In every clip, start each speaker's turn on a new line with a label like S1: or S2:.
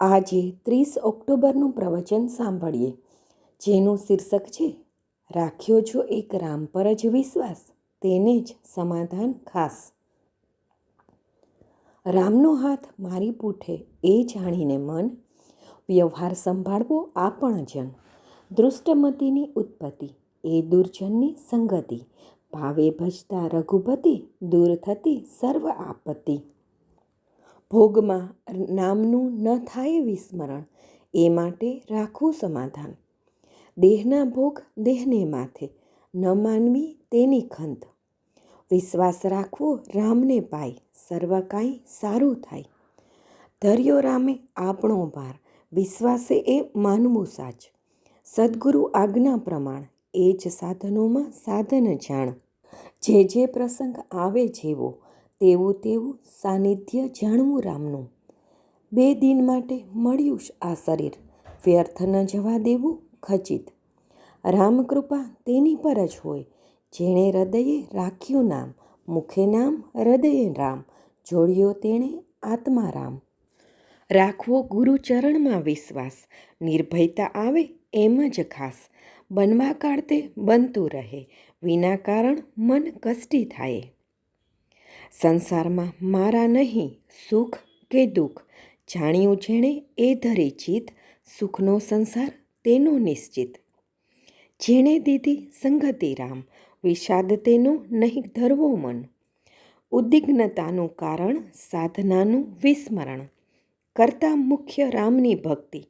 S1: આજે ત્રીસ ઓક્ટોબરનું પ્રવચન સાંભળીએ. જેનું શીર્ષક છે રાખ્યો છો એક રામ પર જ વિશ્વાસ, તેને જ સમાધાન ખાસ. રામનો હાથ મારી પૂઠે એ જાણીને મન, વ્યવહાર સંભાળવો આપણ જન. દૃષ્ટમતીની ઉત્પત્તિ એ દુર્જનની સંગતિ. ભાવે ભજતા રઘુપતિ, દૂર થતી સર્વ આપત્તિ. ભોગમાં નામનું ન થાય વિસ્મરણ, એ માટે રાખવું સમાધાન. દેહના ભોગ દેહને માથે, ન માનવી તેની ખંત. વિશ્વાસ રાખવો રામને પાય, સર્વ કાંઈ સારું થાય. ધર્યો રામે આપણો ભાર, વિશ્વાસે એ માનવું સાચ. સદગુરુ આજ્ઞા પ્રમાણ, એ જ સાધનોમાં સાધન જાણ. જે જે પ્રસંગ આવે જેવો તેવું તેવું સાનિધ્ય જાણવું રામનું. બે દિન માટે મળ્યું આ શરીર. વ્યર્થ ન જવા દેવું ખચિત. રામકૃપા તેની પર જ હોય. જેણે હૃદયે રાખ્યું નામ, મુખે નામ, હૃદયે રામ, જોડ્યો તેણે આત્મા રામ. રાખવો ગુરુચરણમાં વિશ્વાસ. નિર્ભયતા આવે એમ જ ખાસ. બનવા કાળતે બનતું રહે. વિના કારણ મન કષ્ટી થાય. સંસારમાં મારા નહીં, સુખ કે દુઃખ. જાણ્યું જેણે એ ધરી ચિત સુખનો સંસાર તેનો નિશ્ચિત. જેણે દીધી સંગતિ રામ, વિષાદ તેનો નહીં ધરવો મન. ઉદ્વિગ્નતાનું કારણ સાધનાનું વિસ્મરણ. કરતા મુખ્ય રામની ભક્તિ,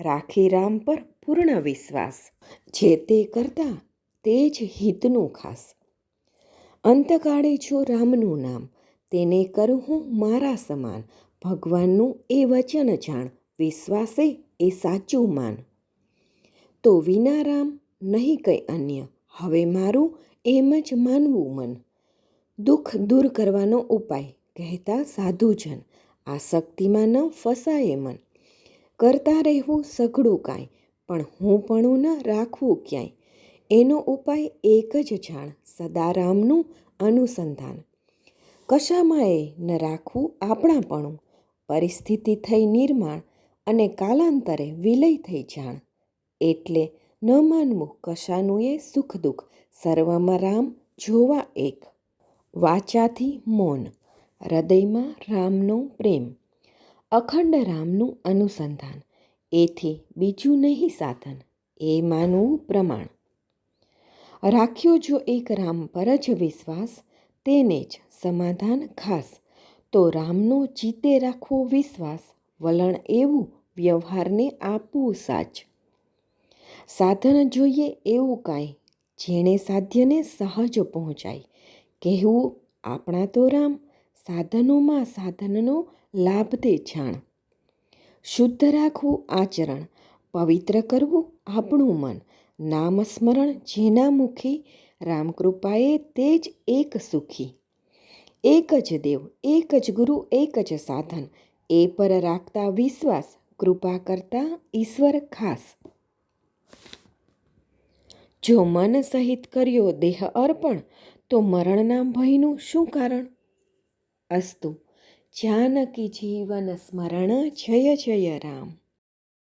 S1: રાખી રામ પર પૂર્ણ વિશ્વાસ. જે તે કરતા તે જ હિતનું ખાસ. અંતકાળે જો રામનું નામ, તેને કરું હું મારા સમાન. ભગવાનનું એ વચન જાણ, વિશ્વાસે એ સાચું માન. તો વિના રામ નહીં કંઈ અન્ય, હવે મારું એમ જ માનવું મન. દુઃખ દૂર કરવાનો ઉપાય, કહેતા સાધુજન, આ શક્તિમાં ન ફસાય મન. કરતા રહેવું સઘળું કાંઈ, પણ હું પણ ન રાખવું ક્યાંય? એનો ઉપાય એક જ જાણ, સદારામનું અનુસંધાન. કશામાં એ ન રાખવું આપણાપણું. પરિસ્થિતિ થઈ નિર્માણ અને કાલાંતરે વિલય થઈ જાણ. એટલે ન માનવું કશાનું એ સુખ દુઃખ સર્વમાં રામ જોવા એક. વાચાથી મૌન, હૃદયમાં રામનો પ્રેમ. અખંડ રામનું અનુસંધાન. એથી બીજું નહીં સાધન. એ માનવું પ્રમાણ. રાખ્યો જો એક રામ પર જ વિશ્વાસ, તેને જ સમાધાન ખાસ. તો રામનો જીતે રાખવો વિશ્વાસ, વલણ એવું વ્યવહારને આપવું સાચ. સાધન જોઈએ એવું કાંઈ, જેણે સાધ્યને સહજ પહોંચાય. કહેવું, આપણા તો રામ સાધનોમાં સાધનનો લાભ તે જાણ. શુદ્ધ રાખવું આચરણ, પવિત્ર કરવું આપણું મન. નામ સ્મરણ જેના મુખી રામકૃપાએ તે જ એક સુખી. એક જ દેવ, એક જ ગુરુ, એક જ સાધન, એ પર રાખતા વિશ્વાસ, કૃપા કરતા ઈશ્વર ખાસ. જો મન સહિત કર્યો દેહ અર્પણ, તો મરણના ભયનું શું કારણ? અસ્તુ, જાનકી જીવન સ્મરણ જય જય રામ.